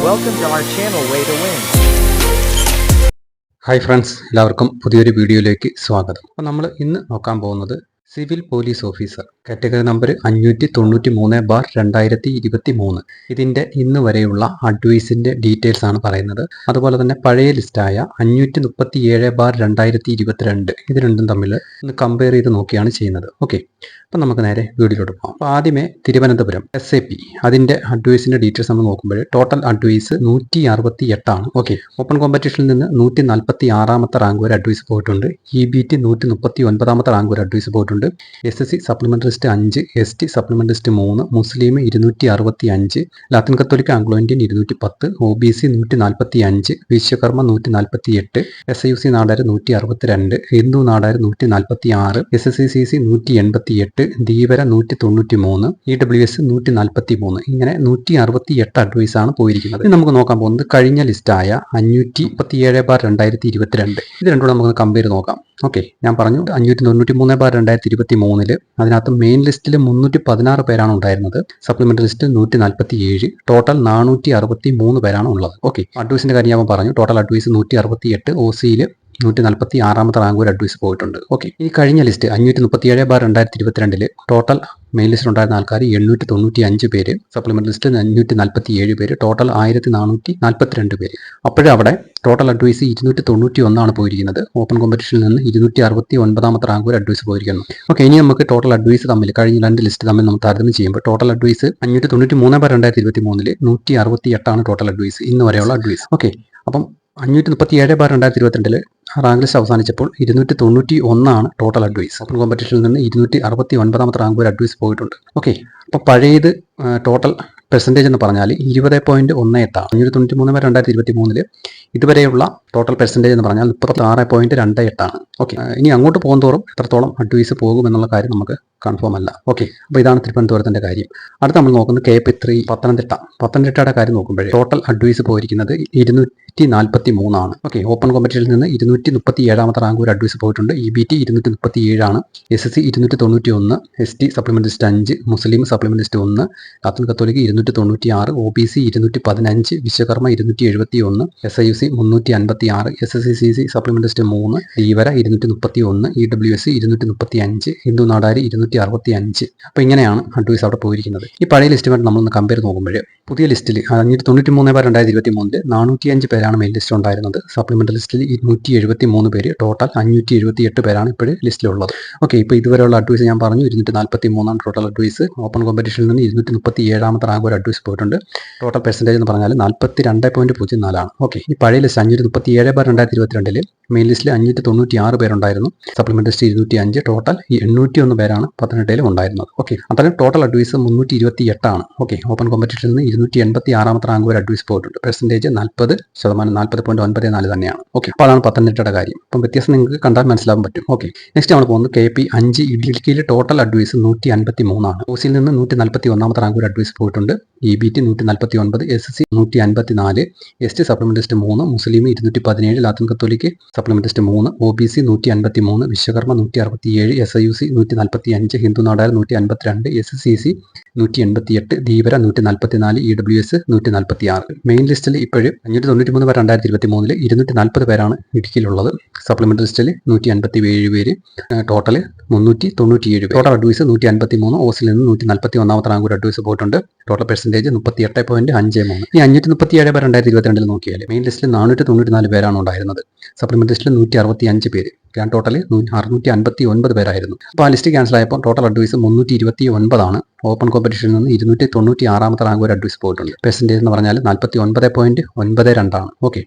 Welcome to our channel Way to Win. Hi friends എല്ലാവർക്കും പുതിയൊരു വീഡിയോയിലേക്ക് സ്വാഗതം. അപ്പോൾ നമ്മൾ ഇന്ന് നോക്കാൻ പോകുന്നത് civil police officer category number അഞ്ഞൂറ്റി തൊണ്ണൂറ്റി മൂന്ന് ബാർ രണ്ടായിരത്തി ഇരുപത്തി മൂന്ന് ഇതിന്റെ ഇന്ന് വരെയുള്ള അഡ്വൈസിന്റെ ഡീറ്റെയിൽസ് ആണ് പറയുന്നത്. അതുപോലെ തന്നെ പഴയ ലിസ്റ്റായ അഞ്ഞൂറ്റി മുപ്പത്തി ഏഴ് ബാർ രണ്ടായിരത്തി ഇരുപത്തിരണ്ട് ഇത് രണ്ടും തമ്മിൽ ഒന്ന് കമ്പയർ ചെയ്ത് നോക്കിയാണ് ചെയ്യുന്നത്. ഓക്കെ അപ്പം നമുക്ക് നേരെ വീഡിയോയിലോട്ട് പോകാം. അപ്പോൾ ആദ്യമേ തിരുവനന്തപുരം എസ് എ പി അതിന്റെ അഡ്വൈസിന്റെ ഡീറ്റെയിൽസ് നമ്മൾ നോക്കുമ്പോൾ ടോട്ടൽ അഡ്വൈസ് നൂറ്റി അറുപത്തി എട്ടാണ് ഓക്കെ ഓപ്പൺ കോമ്പറ്റീഷനിൽ നിന്ന് നൂറ്റി നാൽപ്പത്തി ആറാമത്തെ റാങ്ക് വരെ അഡ്വൈസ് പോയിട്ടുണ്ട്. ഇ ബി ടി നൂറ്റി മുപ്പത്തി ഒൻപതാമത്തെ റാങ്ക് വരെ അഡ്വൈസ് പോയിട്ടുണ്ട്. എസ് എസ് സി സപ്ലിമെന്ററി അഞ്ച് എസ് ടി സപ്ലിമെന്ററി ലിസ്റ്റ് മൂന്ന് മുസ്ലിം ഇരുന്നൂറ്റി അറുപത്തി അഞ്ച് ലാത്തിൻ കത്തോലിക്ക ആംഗ്ലോ ഇന്ത്യൻ ഇരുന്നൂറ്റി പത്ത് ഒ ബി സി നൂറ്റി നാൽപ്പത്തി അഞ്ച് വിശ്വകർമ്മ നൂറ്റി നാൽപ്പത്തി എട്ട് S I U C Nadar നൂറ്റി അറുപത്തിരണ്ട് ഹിന്ദു നാടാർ നൂറ്റി നാൽപ്പത്തി ആറ് S S C C C നൂറ്റി എൺപത്തി എട്ട് ധീവര നൂറ്റി തൊണ്ണൂറ്റി മൂന്ന് ഇ ഡബ്ല്യു എസ് നൂറ്റി നാൽപ്പത്തി മൂന്ന് ഇങ്ങനെ നൂറ്റി അറുപത്തി എട്ട് അഡ്വൈസ് ആണ് പോയിരിക്കുന്നത്. ഇനി നമുക്ക് നോക്കാൻ പോകുന്നത് കഴിഞ്ഞ ലിസ്റ്റായ അഞ്ഞൂറ്റി മുപ്പത്തിയേഴ് ബാർ രണ്ടായിരത്തി ഇരുപത്തിരണ്ട് ഇത് രണ്ടും നമുക്ക് കമ്പയർ നോക്കാം. ഓക്കെ ഞാൻ പറഞ്ഞു അഞ്ഞൂറ്റി തൊണ്ണൂറ്റി മൂന്ന് ബാർ രണ്ടായിരത്തി ഇരുപത്തി മൂന്നിൽ അതിനകത്ത് മെയിൻ ലിസ്റ്റിൽ മുന്നൂറ്റി പതിനാറ് പേരാണ് ഉണ്ടായിരുന്നത്. സപ്ലിമെന്ററി ലിസ്റ്റിൽ നൂറ്റി നാൽപ്പത്തി ഏഴ് ടോട്ടൽ നാനൂറ്റി അറുപത്തി മൂന്ന് പേരാണ് ഉള്ളത്. ഓക്കെ അഡ്വൈസിന്റെ കാര്യം ഞാൻ പറഞ്ഞു. ടോട്ടൽ അഡ്വൈസ് നൂറ്റി അറുപത്തി എട്ട് ഒ സിയിൽ നൂറ്റി നാൽപ്പത്തി ആറാമത്തെ റാങ്ക് ഒരു അഡ്വൈസ് പോയിട്ടുണ്ട്. ഓക്കെ. ഈ കഴിഞ്ഞ ലിസ്റ്റ് അഞ്ഞൂറ്റി മുപ്പത്തി ഏഴ് ബാർ രണ്ടായിരത്തി ഇരുപത്തിരണ്ടിൽ ടോട്ടൽ മെയിൻ ലിസ്റ്റിൽ ഉണ്ടായിരുന്ന ആൾക്കാർ എണ്ണൂറ്റി തൊണ്ണൂറ്റി അഞ്ച് പേര് സപ്ലിമെന്റ് ലിസ്റ്റിൽ അഞ്ഞൂറ്റി നാൽപ്പത്തി ഏഴ് പേര് ടോട്ടൽ ആയിരത്തി നാനൂറ്റി നാൽപ്പത്തിരണ്ട് പേര് അപ്പോഴവിടെ ടോട്ടൽ അഡ്വൈസ് ഇരുന്നൂറ്റി തൊണ്ണൂറ്റി ഒന്നാണ് പോയിരിക്കുന്നത്. ഓപ്പൺ കോമ്പറ്റീഷനിൽ നിന്ന് ഇരുന്നൂറ്റി അറുപത്തി ഒൻപതാമത്തെ റാങ്ക് ഒരു അഡ്വൈസ് പോയിരിക്കുന്നു. ഓക്കെ ഇനി നമുക്ക് ടോട്ടൽ അഡ്വൈസ് തമ്മിൽ കഴിഞ്ഞ രണ്ട് ലിസ്റ്റ് തമ്മിൽ നമ്മൾ താരതമ്യം ചെയ്യുമ്പോൾ ടോട്ടൽ അഡ്വൈസ് അഞ്ഞൂറ്റി തൊണ്ണൂറ്റി മൂന്ന് ബാർ രണ്ടായിരത്തി ഇരുപത്തി മൂന്നിൽ നൂറ്റി അറുപത്തി എട്ടാണ് ടോട്ടൽ അഡ്വൈസ് ഇന്ന് വരെയുള്ള അഡ്വൈസ്. ഓക്കെ അപ്പം അഞ്ഞൂറ്റി മുപ്പത്തി ഏഴ് ബാർ രണ്ടായിരത്തി ഇരുപത്തിരണ്ടിൽ റാങ്ക് ലിസ്റ്റ് അവസാനിച്ചപ്പോൾ ഇരുന്നൂറ്റി തൊണ്ണൂറ്റി ഒന്നാണ് ടോട്ടൽ അഡ്വൈസ് ഓപ്പൺ കോമ്പറ്റീഷനിൽ നിന്ന് ഇരുന്നൂറ്റി അറുപത്തി ഒൻപതാമത്തെ റാങ്ക് വരെ അഡ്വൈസ് പോയിട്ടുണ്ട്. ഓക്കെ അപ്പോൾ പഴയത് ടോട്ടൽ പെർസെന്റേജ് എന്ന് പറഞ്ഞാൽ ഇരുപത് പോയിന്റ് ഒന്ന് എട്ടാണ് അഞ്ഞൂറ്റി തൊണ്ണൂറ്റി മൂന്ന് വരെ രണ്ടായിരത്തി ഇരുപത്തി മൂന്നിൽ ഇതുവരെയുള്ള ടോട്ടൽ പെർസെന്റേജ് എന്ന് പറഞ്ഞാൽ മുപ്പത്തി ആറ് പോയിന്റ് രണ്ട് എട്ടാണ് ഓക്കെ ഇനി അങ്ങോട്ട് പോകുന്നതോറും എത്രത്തോളം അഡ്വൈസ് പോകും എന്നുള്ള കാര്യം നമുക്ക് കൺഫേം അല്ല. ഓക്കെ അപ്പോൾ ഇതാണ് തിരുവനന്തപുരത്തിന്റെ കാര്യം. അടുത്ത നമ്മൾ നോക്കുന്നത് കെ പി ത്രീ പത്തനംതിട്ട. പത്തനംതിട്ടയുടെ കാര്യം നോക്കുമ്പോഴേ ടോട്ടൽ അഡ്വൈസ് പോയിരിക്കുന്നത് ഇരുന്നൂറ്റി നാൽപ്പത്തി മൂന്നാണ് ഓക്കെ ഓപ്പൺ കോമ്പറ്റീഷനിൽ നിന്ന് ഇരുന്നൂറ്റി മുപ്പത്തി ഏഴാമത്തെ റാങ്ക് ഒരു അഡ്വൈസ് പോയിട്ടുണ്ട്. ഇ ബി ടി ഇരുന്നൂറ്റി മുപ്പത്തി ഏഴാണ് എസ് എസ് സി ഇരുന്നൂറ്റി തൊണ്ണൂറ്റി ഒന്ന് എസ് ടി സപ്ലിമെന്റ് ലിസ്റ്റ് അഞ്ച്. മുസ്ലിം സപ്ലിമെന്റ് ലിസ്റ്റ് ഒന്ന്. ലാത്തിൻ കത്തോലിക്ക് ഇരുന്നൂറ്റി തൊണ്ണൂറ്റി ആറ് ഒ ബി സി ഇരുന്നൂറ്റി പതിനഞ്ച് വിശ്വകർമ്മ ഇരുന്നൂറ്റി എഴുപത്തി ഒന്ന് എസ് ഐ യു സി മുന്നൂറ്റി അൻപത്തി ആറ് S S C C C list മൂന്ന്. ധീവര ഇരുന്നൂറ്റി മുപ്പത്തി ഒന്ന് ഇ ഡബ്ല്യു എസ് ഇരുന്നൂറ്റി മുപ്പത്തി അഞ്ച് ഹിന്ദു നാടാരി ഇരുന്നൂറ്റി അറുപത്തി അഞ്ച് അപ്പോൾ ഇങ്ങനെയാണ് അഡ്വൈസ് അവിടെ പോയിരിക്കുന്നത്. ഈ പഴയ ലിസ്റ്റുമായിട്ട് നമ്മളൊന്ന് കമ്പയർ നോക്കുമ്പോൾ പുതിയ ലിസ്റ്റിൽ അഞ്ഞൂറ്റി തൊണ്ണൂറ്റി മൂന്ന് ബാർ രണ്ടായിരത്തി ഇരുപത്തി മൂന്നിൽ നാനൂറ്റി അഞ്ച് പേരാണ് മെയിൻ ലിസ്റ്റ് ഉണ്ടായിരുന്നത്. സപ്ലിമെന്റ് ലിസ്റ്റിൽ ഇരുന്നൂറ്റി എഴുപത്തി മൂന്ന് പേര്. ടോട്ടൽ അഞ്ഞൂറ്റി എഴുപത്തി എട്ട് പേരാണ് ഇപ്പോൾ ലിസ്റ്റിലുള്ളത് ഓക്കെ ഇപ്പോൾ ഇതുവരെയുള്ള അഡ്വൈസ് ഞാൻ പറഞ്ഞു. ഇരുന്നൂറ്റി നാൽപ്പത്തി മൂന്നാണ് ടോട്ടൽ അഡ്വൈസ് ഓപ്പൺ കോമ്പറ്റീഷനിൽ നിന്ന് ഇരുന്നൂറ്റി മുപ്പത്തി ഏഴാമത്തെ റാങ്ക് ഒരു അഡ്വൈസ് പോയിട്ടുണ്ട്. ടോട്ടൽ പെർസെന്റേജ് എന്ന് പറഞ്ഞാൽ നാൽപ്പത്തി രണ്ട് പോയിന്റ് പൂജ്യം നാലാണ് ഓക്കെ ഈ പഴയ ലിസ്റ്റ് അഞ്ഞൂറ്റി മുപ്പത്തി ഏഴ് ബാർ രണ്ടായിരത്തി ഇരുപത്തിരണ്ടിൽ മെയിൻ ലിസ്റ്റിൽ അഞ്ഞൂറ്റി തൊണ്ണൂറ്റി ആറ് പേരുണ്ടായിരുന്നു. സപ്ലിമെന്റ് ലിസ്റ്റ് ഇരുന്നൂറ്റി അഞ്ച് ടോട്ടൽ എണ്ണൂറ്റി ഒന്ന് പേരാണ് പത്തനംതിട്ടയിൽ ഉണ്ടായിരുന്നത്. ഓക്കെ അത്രയും ടോട്ടൽ അഡ്വൈസ് മുന്നൂറ്റി ഇരുപത്തി എട്ടാണ് ഓക്കെ ഓപ്പൺ കോമ്പറ്റീഷനിൽ നിന്ന് ഇരുന്നൂറ്റി എൺപത്തി ആറാമത്തെ റാങ്ക് വരെ അഡ്വൈസ് പോയിട്ടുണ്ട്. പെർസെന്റേജ് നാൽപ്പത് ശതമാനം നാൽപ്പത് പോയിന്റ് ഒൻപത് നാല് തന്നെയാണ്. ഓക്കെ അപ്പോൾ അതാണ് പത്തനംതിട്ടയുടെ കാര്യം. അപ്പം വ്യത്യാസം നിങ്ങൾക്ക് കണ്ടാൽ മനസ്സിലാകാൻ പറ്റും. ഓക്കെ നെക്സ്റ്റ് നമ്മൾ പോകുന്നത് കെ പി അഞ്ച് ഇടുക്കിയിൽ ടോട്ടൽ അഡ്വൈസ് നൂറ്റി അൻപത്തി മൂന്നാണ് ഓസിയിൽ നിന്ന് നൂറ്റി നാൽപ്പത്തി ഒന്നാമത്തെ റാങ്ക് ഒരു അഡ്വൈസ് പോയിട്ടുണ്ട്. ഇ ബി ടി നൂറ്റി നാൽപ്പത്തി ഒൻപത് എസ് സി നൂറ്റി അൻപത്തി നാല് എസ് ടി സപ്ലിമെന്റ് ലിസ്റ്റ് മൂന്ന് മുസ്ലിം ഇരുന്നൂറ്റി പതിനേഴ് ലാത്തിൻ കത്തോലിക്ക് സപ്ലിമെന്റ് ലിസ്റ്റ് മൂന്ന് ഒ ബി സി നൂറ്റി അൻപത്തി മൂന്ന് വിശ്വകർമ്മ നൂറ്റി അറുപത്തി ഏഴ് എസ് ഐ യു സി നൂറ്റി നാൽപ്പത്തി അഞ്ച് ഹിന്ദു നാടാർ നൂറ്റി അൻപത്തിരണ്ട് എസ് സി സി നൂറ്റി എൺപത്തി എട്ട് ധീവര നൂറ്റി നാൽപ്പത്തി നാല് ഇ ഡബ്ല്യു എസ് നൂറ്റി നാൽപ്പത്തി ആറ് മെയിൻ ലിസ്റ്റിൽ ഇപ്പോഴും അഞ്ഞൂറ്റി തൊണ്ണൂറ്റി മൂന്ന് പേർ രണ്ടായിരത്തി ഇരുപത്തി മൂന്നിൽ ഇരുന്നൂറ്റി നാൽപ്പത് പേരാണ് ഇടുക്കിയിലുള്ളത്. സപ്ലിമെന്റ് ലിസ്റ്റിൽ നൂറ്റി അൻപത്തി ഏഴ് പേര് ടോട്ടൽ മുന്നൂറ്റി തൊണ്ണൂറ്റി ഏഴ് ടോട്ടൽ അഡ്വൈസ് നൂറ്റി അൻപത്തി മൂന്ന് ഓസിൽ നിന്ന് നൂറ്റി നാൽപ്പത്തി ഒന്നാമത്തെ റാങ്ക് ഒരു അഡ്വൈസ് പോയിട്ടുണ്ട്. ടോട്ടൽ പെർസെന്റേജ് മുപ്പത്തി എട്ട് പോയിന്റ് അഞ്ച് മൂന്ന്. ഈ അഞ്ഞൂറ്റി മുപ്പത്തി ഏഴ് പേർ രണ്ടായിരത്തി ഇരുപത്തിരണ്ടിൽ നോക്കിയാൽ മെയിൻ ലിസ്റ്റിൽ നാനൂറ്റി തൊണ്ണൂറ്റി നാല് പേരാണ് ഉണ്ടായിരുന്നത്. സപ്ലിമെന്റ് ലിസ്റ്റിൽ നൂറ്റി അറുപത്തി അഞ്ച് പേര്. ടോട്ടൽ അറുന്നൂറ്റി അൻപത്തി ഒൻപത് പേരായിരുന്നു. അപ്പോൾ ആ ലിസ്റ്റ് ക്യാൻസൽ ആയപ്പോൾ ടോട്ടൽ അഡ്വൈസ് മുന്നൂറ്റി ഇരുപത്തി ഒൻപതാണ് ഓപ്പൺ കോമ്പറ്റീഷനിൽ നിന്ന് ഇരുന്നൂറ്റി തൊണ്ണൂറ്റി ആറാമത്തെ റാങ്ക് ഒരു അഡ്വൈസ് പോയിട്ടുണ്ട്. പെർസെന്റേജ് എന്ന് പറഞ്ഞാൽ നാൽപ്പത്തി ഒൻപത് പോയിന്റ് ഒൻപത് രണ്ടാണ്. ഓക്കെ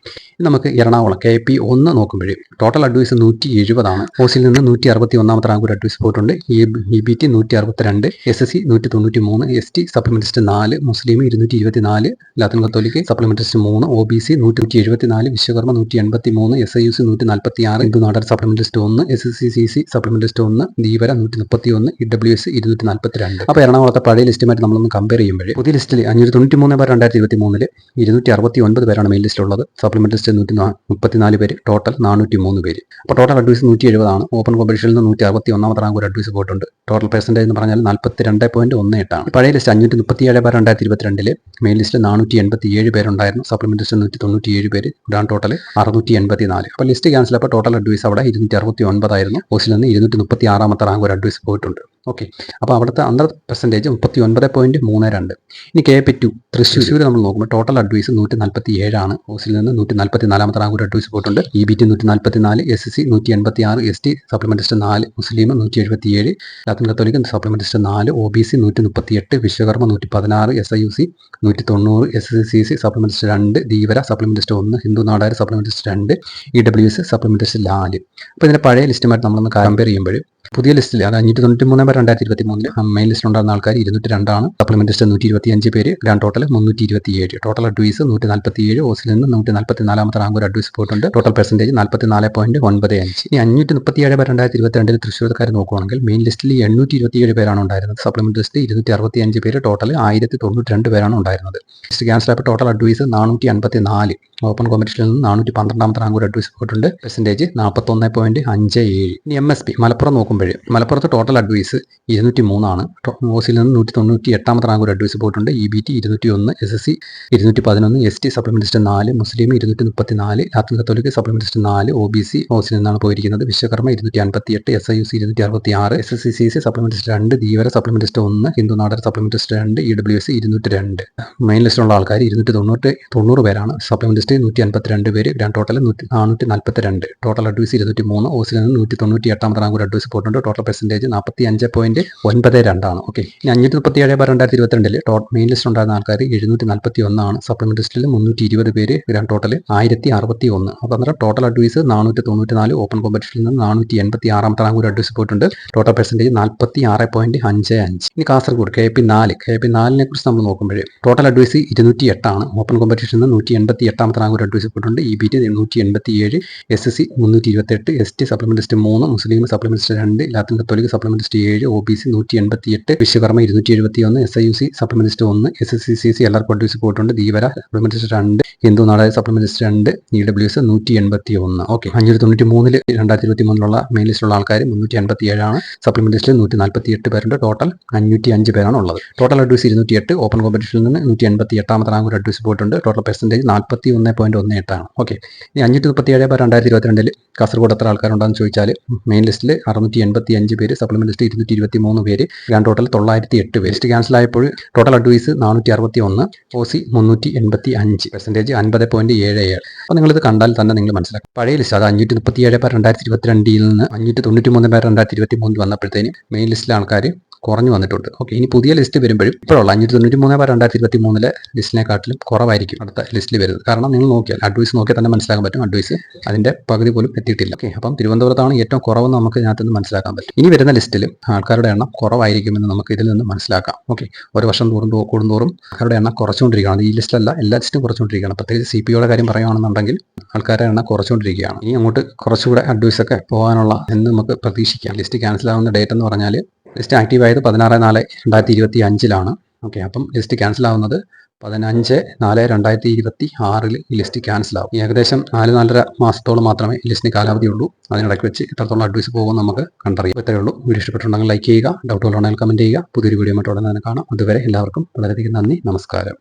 നമുക്ക് എറണാകുളം കെ പി ഒന്ന് നോക്കുമ്പോഴേ ടോട്ടൽ അഡ്വൈസ് നൂറ്റി എഴുപതാണ് ഓസിൽ നിന്ന് നൂറ്റി അറുപത്തി ഒന്നാമത്തെ റാങ്ക് ഒരു അഡ്വൈസ് പോയിട്ടുണ്ട്. ഇ ബി ടി നൂറ്റി അറുപത്തിരണ്ട് എസ് എസ് സി നൂറ്റി തൊണ്ണൂറ്റി മൂന്ന് എസ് ടി സപ്ലിമെന്റിസ്റ്റ് നാല് മുസ്ലിം ഇരുന്നൂറ്റി ഇരുപത്തി നാല് ലാത്തിൻ കത്തോലിക്ക് സപ്ലിമെന്റിസ്റ്റ് മൂന്ന് ഒ ബി സി നൂറ്റി എഴുപത്തി നാല് വിശ്വകർമ്മ നൂറ്റി എൺപത്തി മൂന്ന് എസ് ഐ യു സി നൂറ്റി നാൽപ്പത്തി ആറ് ഹിന്ദു നാടൻ സപ്ലിമെന്റ് ലിസ്റ്റ് ഒന്ന് S S C C C supplement list ഒന്ന് ദീപര നൂറ്റി മുപ്പത്തി ഒന്ന് ഇ ഡബ്ല്യു എസ് ഇരുന്നൂറ്റി നാൽപ്പത്തി രണ്ട് അപ്പോൾ എറണാകുളത്തെ പഴയ ലിസ്റ്റുമായിട്ട് നമ്മളൊന്ന് കമ്പയർ ചെയ്യുമ്പോൾ പുതിയ ലിസ്റ്റിൽ അഞ്ഞൂറ്റി തൊണ്ണൂറ്റി മൂന്ന് പേർ രണ്ടായിരത്തി ഇരുപത്തി മൂന്നിൽ ഇരുന്നൂറ്റി അറുപത്തി ഒൻപത് പേരാണ് മെയിൻ ലിസ്റ്റിലുള്ളത് സപ്ലിമെന്റ് ലിസ്റ്റ് നൂറ്റി മുപ്പത്തിനാല് പേര് ടോട്ടൽ നാനൂറ്റി മൂന്ന് പേര്. അപ്പോൾ ടോട്ടൽ അഡ്വൈസ് നൂറ്റി എഴുപതാണ് ഓപ്പൺ കോമ്പറ്റീഷനിൽ നിന്ന് നൂറ്റി അറുപത്തി ഒന്നാമത്തെ റാങ്ക് ഒരു അഡ്വൈസ് പോയിട്ടുണ്ട്. ടോട്ടൽ പെർസെന്റേജ് എന്ന് പറഞ്ഞാൽ നാൽപ്പത്തി രണ്ട് പോയിന്റ് ഒന്ന് എട്ടാണ്. പഴയ ലിസ്റ്റ് അഞ്ഞൂറ്റി മുപ്പത്തി ഏഴ് പേർ രണ്ടായിരത്തി ഇരുപത്തിരണ്ടിൽ മെയിൻ ലിസ്റ്റിൽ നാനൂറ്റി എൺപത്തി ഏഴ് പേരുണ്ടായിരുന്നു സപ്ലിമെന്റ് ലിസ്റ്റ് നൂറ്റി തൊണ്ണൂറ്റി ഏഴ് പേര് ഗ്രാൻഡ് ടോട്ടൽ അറുന്നൂറ്റി എൺപത്തി നാല് അപ്പോൾ ലിസ്റ്റ് ക്യാൻസൽ അപ്പോൾ ടോട്ടൽ അഡ്വൈസ് അവിടെ ഇരുന്നൂറ്റി അറുപത്തി ഒൻപതായിരുന്നു ഓസിൽ നിന്ന് ഇരുന്നൂറ്റി മുപ്പത്തി ആറാമത്തെ റാങ്ക് ഒരു അഡ്വൈസ് പോയിട്ടുണ്ട്. ഓക്കെ. അപ്പോൾ അവിടുത്തെ അണ്ടർ പെർസെന്റേജ് മുപ്പത്തി ഒൻപത് പോയിന്റ് മൂന്ന് രണ്ട് ഇനി കെ പി ടു തൃശ്ശൂർ നമ്മൾ നോക്കുമ്പോൾ ടോട്ടൽ അഡ്വൈസ് നൂറ്റി നാൽപ്പത്തി ഏഴാണ് ഓസിൽ നിന്ന് നൂറ്റി നാൽപ്പത്തി നാലാമത്തെ റാങ്ക് ഒരു അഡ്വൈസ് പോയിട്ടുണ്ട്. ഇ ബി ടി നൂറ്റി നാൽപ്പത്തി നാല് എസ് സി നൂറ്റി എൺപത്തി ആറ് എസ് ടി സപ്ലിമെന്റിസ്റ്റ് നാല് മുസ്ലിം നൂറ്റി എഴുപത്തി ഏഴ് ലാത്തിൻ കത്തോലിക്ക് സപ്ലിമെന്റിസ്റ്റ് നാല് ഒ ബി സി നൂറ്റി മുപ്പത്തി എട്ട് വിശ്വകർമ്മ നൂറ്റി പതിനാറ് എസ് ഐ യു സി നൂറ്റി തൊണ്ണൂറ് S S C C supplement list രണ്ട് ധീവര സപ്ലിമെന്റിസ്റ്റ് ഒന്ന് ഹിന്ദു നാടാർ സപ്ലിമെന്റിസ്റ്റ് രണ്ട് ഇ ഡബ്ല്യു എസ് സപ്ലിമെന്റിസ്റ്റ് നാല്. അപ്പോൾ ഇതിന്റെ പഴയ ലിസ്റ്റുമായിട്ട് നമ്മളൊന്ന് കമ്പയർ ചെയ്യുമ്പോൾ പുതിയ ലിസ്റ്റിൽ അത് അഞ്ഞൂറ്റി തൊണ്ണൂറ്റി മൂന്ന് ബൈ രണ്ടായിരത്തി ഇരുപത്തി മൂന്നിൽ മെയിൻ ലിസ്റ്റിൽ ഉണ്ടായിരുന്ന ആൾക്കാർ ഇരുന്നൂറ്റി രണ്ടാണ് സപ്ലിമെന്റ് ലിസ്റ്റ് നൂറ്റി ഇരുപത്തി അഞ്ച് പേര് ഗ്രാൻഡ് ടോട്ടൽ മുന്നൂറ്റി ഇരുപത്തി ഏഴ് ടോട്ടൽ അഡ്വൈസ് നൂറ്റി നാൽപ്പത്തി ഏഴ് ഓസിൽ നിന്ന് നൂറ്റി നാൽപ്പത്തി നാലാമത്തെ റാങ്ക് ഒരു അഡ്വൈസ് പോയിട്ടുണ്ട്. ടോട്ടൽ പെർസെന്റേജ് നാൽപ്പത്തി നാല് പോയിന്റ് ഒൻപത് അഞ്ച്. ഈ അഞ്ഞൂറ്റി മുപ്പത്തി ഏഴ് പേർ രണ്ടായിരത്തി ഇരുപത്തി രണ്ടിൽ തൃശ്ശൂർക്കാർ നോക്കുകയാണെങ്കിൽ മെയിൻ ലിസ്റ്റിൽ എണ്ണൂറ്റി ഇരുപത്തി ഏഴ് പേരാണ് ഉണ്ടായിരുന്നത്. സപ്ലിമെന്റ് ലിസ്റ്റ് ഇരുന്നൂറ്റി അറുപത്തി അഞ്ച് പേര് ടോട്ടൽ ആയിരത്തി തൊണ്ണൂറ്റി രണ്ട് പേരാണ് ഉണ്ടായിരുന്നത്. ലിസ്റ്റ് ക്യാൻസൽ ആയപ്പോൾ ടോട്ടൽ അഡ്വൈസ് നാനൂറ്റി അൻപത്തി നാല് ഓപ്പൺ കോമ്പറ്റീഷനിൽ നിന്ന് നാനൂറ്റി പന്ത്രണ്ടാമത്തെ റാങ്ക് ഒരു അഡ്വൈസ് പോയിട്ടുണ്ട്. പെർസെന്റേജ് നാൽപ്പത്തൊന്ന് പോയിന്റ് അഞ്ച് ഏഴ് ഇനി എം എസ് പി മലപ്പുറം നോക്കുമ്പോൾ മലപ്പുറത്ത് ടോട്ടൽ അഡ്വൈസ് ഇരുന്നൂറ്റി മൂന്നാണ് ഓസിൽ നിന്ന് നൂറ്റി തൊണ്ണൂറ്റി എട്ടാമത്തെ റാങ്ക് ഒരു അഡ്വൈസ് പോയിട്ടുണ്ട്. ഇ ബി ടി ഇരുന്നൂറ്റി ഒന്ന് എസ് എസ് സി ഇരുന്നൂറ്റി പതിനൊന്ന് എസ് ടി സപ്ലിമെന്റിസ്റ്റ് നാല് മുസ്ലിം ഇരുന്നൂറ്റി മുപ്പത്തി നാല് ലാത്തിൻ കത്തോലിക്ക് സപ്ലിമെന്റിസ്റ്റ് നാല് ഒ ബി സി ഓസിൽ നിന്നാണ് പോയിരിക്കുന്നത്. വിശ്വകർമ്മ ഇരുന്നൂറ്റി അൻപത്തി എട്ട് എസ് ഐ യു സി ഇരുന്നൂറ്റി അറുപത്തി ആറ് S S C C C supplement list രണ്ട് ധീവര സപ്ലിമെന്റിസ്റ്റ് ഒന്ന് ഹിന്ദു നാടർ സപ്ലിമെന്റിസ്റ്റ് രണ്ട് ഇ ഡബ്ല്യു എസ് ഇരുന്നൂറ്റി രണ്ട് മെയിൻ ലിസ്റ്റിലുള്ള ആൾക്കാർ ഇരുന്നൂറ്റി തൊണ്ണൂറ്റി തൊണ്ണൂറ് പേരാണ്. സപ്ലിമെന്റിസ്റ്റ് നൂറ്റി അൻപത്തി രണ്ട് പേര് ഗ്രാൻഡ് ടോട്ടൽ നൂറ്റി നാനൂറ്റി നാൽപ്പത്തി രണ്ട് ടോട്ടൽ അഡ്വൈസ് ഇരുന്നൂറ്റി മൂന്ന് ഓസിൽ നിന്ന് നൂറ്റി തൊണ്ണൂറ്റി എട്ടാമത്തെ റാങ്ക് ഒരു അഡ്വൈസ് പോയിട്ടുണ്ട്. ടോട്ടൽ പെർസെന്റേജ് നാൽപ്പത്തി അഞ്ച് പോയിന്റ് ഒൻപത് രണ്ടാണ് ഓക്കെ ഇനി അഞ്ഞൂറ്റി മുപ്പത്തി ഏഴ് ബാർ രണ്ടായിരത്തി ഇരുപത്തിരണ്ടിൽ ടോട്ട് മെയിൻ ലിസ്റ്റ് ഉണ്ടായിരുന്ന ആൾക്കാർ എഴുന്നൂറ്റി നാൽപ്പത്തി ഒന്നാണ് സപ്ലിമെന്റ് ലിസ്റ്റിൽ മുന്നൂറ്റി ഇരുപത് പേര് ഗ്രാൻഡ് ടോട്ടൽ ആയിരത്തി അറുപത്തി ഒന്ന് അപ്പോൾ അന്നേരം ടോട്ടൽ അഡ്വൈസ് നാനൂറ്റി തൊണ്ണൂറ്റി നാല് ഓപ്പൺ കോമ്പറ്റീഷനിൽ നിന്ന് നാനൂറ്റി എൺപത്തി ആറാമത്തെ റാങ്ക് ഒരു അഡ്വൈസ് പോയിട്ടുണ്ട്. ടോട്ടൽ പെർസെന്റേജ് നാൽപ്പത്തി ആറ് പോയിന്റ് അഞ്ച് അഞ്ച്. ഇനി കാസർഗോഡ് കെ പി നാല്. കെ പി നാലിനെ കുറിച്ച് നമ്മൾ നോക്കുമ്പോൾ ടോട്ടൽ അഡ്വൈസ് ഇരുന്നൂറ്റി എട്ടാണ് ഓപ്പൺ കോമ്പറ്റീഷനിൽ നിന്ന് നൂറ്റി എൺപത്തി എട്ടാമത്തെ റാങ്ക് ഒരു അഡ്വൈസ് പോയിട്ടുണ്ട്. ഇ ബി ടി നൂറ്റി എൺപത്തി ഏഴ് എസ് എസ് സി മുന്നൂറ്റി ഇരുപത്തെട്ട് എസ് ടി സപ്ലിമെന്റ് ലിസ്റ്റ് മൂന്ന് മുസ്ലിം സപ്ലിമെന്റ് ലിസ്റ്റ് രണ്ട് ലാത്തിൻ കത്തോലിക് സപ്ലിമെന്റ് ലിസ്റ്റ് ഏഴ് ഒ ബി സി നൂറ്റി എൺപത്തി എട്ട് വിശ്വകർമ്മ ഇരുന്നൂറ്റി എഴുപത്തി ഒന്ന് S I U C supplement list ഒന്ന് S S C C C R advice പോയിട്ടുണ്ട് ദീപര സപ്ലിമെന്റ് ലിസ്റ്റ് രണ്ട് ഹിന്ദു നാടായ സപ്ലിമെന്റ് ലിസ്റ്റ് രണ്ട് ഇ ഡബ്ല്യു എസ് നൂറ്റി എൺപത്തി ഒന്ന് ഓക്കെ അഞ്ഞൂറ്റി തൊണ്ണൂറ്റി മൂന്നിൽ രണ്ടായിരത്തി ഇരുപത്തി മൂന്നിലുള്ള മെയിൻ ലിസ്റ്റിലുള്ള ആൾക്കാർ മുന്നൂറ്റി അൻപത്തി ഏഴാണ് സപ്ലിമെന്റ് ലിസ്റ്റിൽ നൂറ്റി നാൽപ്പത്തി എട്ട് പേരുണ്ട്. ടോട്ടൽ അഞ്ഞൂറ്റി അഞ്ച് പേരാണ് ഉള്ളത്. ടോട്ടൽ അഡ്വൈസ് ഇരുന്നൂറ്റി എട്ട് ഓപ്പൺ കോമ്പറ്റീഷനിൽ നിന്ന് നൂറ്റി എൺപത്തി എട്ടാമത്തെ റാങ്ക് ഒരു അഡ്വൈസ് പോയിട്ടുണ്ട്. ടോട്ടൽ പെർസെന്റേജ് നാൽപ്പത്തി ഒന്ന് പോയിന്റ് ഒന്ന് എട്ടാണ് ഓക്കെ ഇനി അഞ്ഞൂറ്റി മുപ്പത്തി ഏഴ് രണ്ടായിരത്തി ഇരുപത്തിരണ്ടിൽ കാസർഗോഡ് എത്ര ആൾക്കാരുണ്ടെന്ന് ചോദിച്ചാൽ മെയിൻ ലിസ്റ്റിൽ അറുന്നൂറ്റി എൺപത്തി അഞ്ച് പേര് സപ്ലിമെന്റ് ലിസ്റ്റ് ഇരുന്നൂറ്റി ഇരുപത്തി മൂന്ന് പേര്. ഗ്രാൻഡ് ടോട്ടൽ തൊള്ളായിരത്തി എട്ട് പേര്. ലിസ്റ്റ് ക്യാൻസൽ ആയപ്പോൾ ടോട്ടൽ അഡ്വൈസ് നാനൂറ്റി അറുപത്തി ഒന്ന് ഒ സി മുന്നൂറ്റി എൺപത്തി അഞ്ച് പെർസെന്റേജ് അൻപത് പോയിന്റ് ഏഴ് ഏഴ്. അപ്പോൾ നിങ്ങളിത് കണ്ടാൽ തന്നെ നിങ്ങൾ മനസ്സിലാക്കും. പഴയ ലിസ്റ്റ് അത് അഞ്ഞൂറ്റി മുപ്പത്തി ഏഴ് പേർ രണ്ടായിരത്തി ഇരുപത്തിരണ്ടിൽ നിന്ന് അഞ്ഞൂറ്റി തൊണ്ണൂറ്റി മൂന്ന് പേർ രണ്ടായിരത്തി ഇരുപത്തി മൂന്നിൽ വന്നപ്പോഴത്തേനും മെയിൻ ലിസ്റ്റിലെ ആൾക്കാർ കുറഞ്ഞു വന്നിട്ടുണ്ട്. ഓക്കെ ഇനി പുതിയ ലിസ്റ്റ് വരുമ്പോഴും ഇപ്പോഴുള്ള അഞ്ഞൂറ്റി തൊണ്ണൂറ്റി മൂന്ന് ബാർ രണ്ടായിരത്തി ഇരുപത്തി മൂന്നിലെ ലിസ്റ്റിനെക്കാട്ടിലും കുറവായിരിക്കും അടുത്ത ലിസ്റ്റിൽ വരുന്നത്. കാരണം നിങ്ങൾ നോക്കിയാൽ അഡ്വൈസ് നോക്കിയാൽ തന്നെ മനസ്സിലാക്കാൻ പറ്റും അഡ്വൈസ് അതിന്റെ പകുതി പോലും എത്തിയിട്ടില്ല. ഓക്കെ അപ്പം തിരുവനന്തപുരത്താണ് ഏറ്റവും കുറവെന്ന് നമുക്ക് ഇതിനകത്ത് മനസ്സിലാക്കാൻ പറ്റും. ഇനി വരുന്ന ലിസ്റ്റിൽ ആൾക്കാരുടെ എണ്ണം കുറവായിരിക്കുമെന്ന് നമുക്ക് ഇതിൽ നിന്ന് മനസ്സിലാക്കാം. ഓക്കെ ഒരു വർഷം തോറും കൂടുന്തോറും ആൾക്കാരുടെ എണ്ണം കുറച്ചുകൊണ്ടിരിക്കുകയാണ്. ഈ ലിസ്റ്റിലല്ല എല്ലാ ലിസ്റ്റും കുറച്ചുകൊണ്ടിരിക്കുകയാണ്. പ്രത്യേകിച്ച് സി പി ഒയുടെ കാര്യം പറയുകയാണെന്നുണ്ടെങ്കിൽ ആൾക്കാരുടെ എണ്ണം കുറച്ചുകൊണ്ടിരിക്കുകയാണ്. ഇനി അങ്ങോട്ട് കുറച്ചുകൂടെ അഡ്വൈസ് ഒക്കെ പോകാനുള്ള എന്ന് നമുക്ക് പ്രതീക്ഷിക്കാം. ലിസ്റ്റ് ക്യാൻസൽ ആവുന്ന ഡേറ്റ് എന്ന് പറഞ്ഞാൽ ലിസ്റ്റ് ആക്റ്റീവ് ആയത് പതിനാറ് നാല് രണ്ടായിരത്തി ഇരുപത്തി അഞ്ചിലാണ് ഓക്കെ അപ്പം ലിസ്റ്റ് ക്യാൻസൽ ആവുന്നത് പതിനഞ്ച് നാല് രണ്ടായിരത്തി ഇരുപത്തി ആറിൽ ഈ ലിസ്റ്റ് ക്യാൻസൽ ആവും. ഏകദേശം നാല് നാലര മാസത്തോളം മാത്രമേ ലിസ്റ്റിന് കാലാവധി ഉള്ളൂ. അതിനിടയ്ക്ക് വെച്ച് എത്രത്തോളം അഡ്വൈസ് പോകുമെന്ന് നമുക്ക് കണ്ടറിയാം. ഇത്രയേ ഉള്ളൂ. വീഡിയോ ഇഷ്ടപ്പെട്ടുണ്ടെങ്കിൽ ലൈക്ക് ചെയ്യുക ഡൗട്ടുകളുണ്ടെങ്കിൽ കമന്റ് ചെയ്യുക. പുതിയൊരു വീഡിയോ മറ്റോടെ തന്നെ കാണാം. അതുവരെ എല്ലാവർക്കും വളരെയധികം നന്ദി നമസ്കാരം.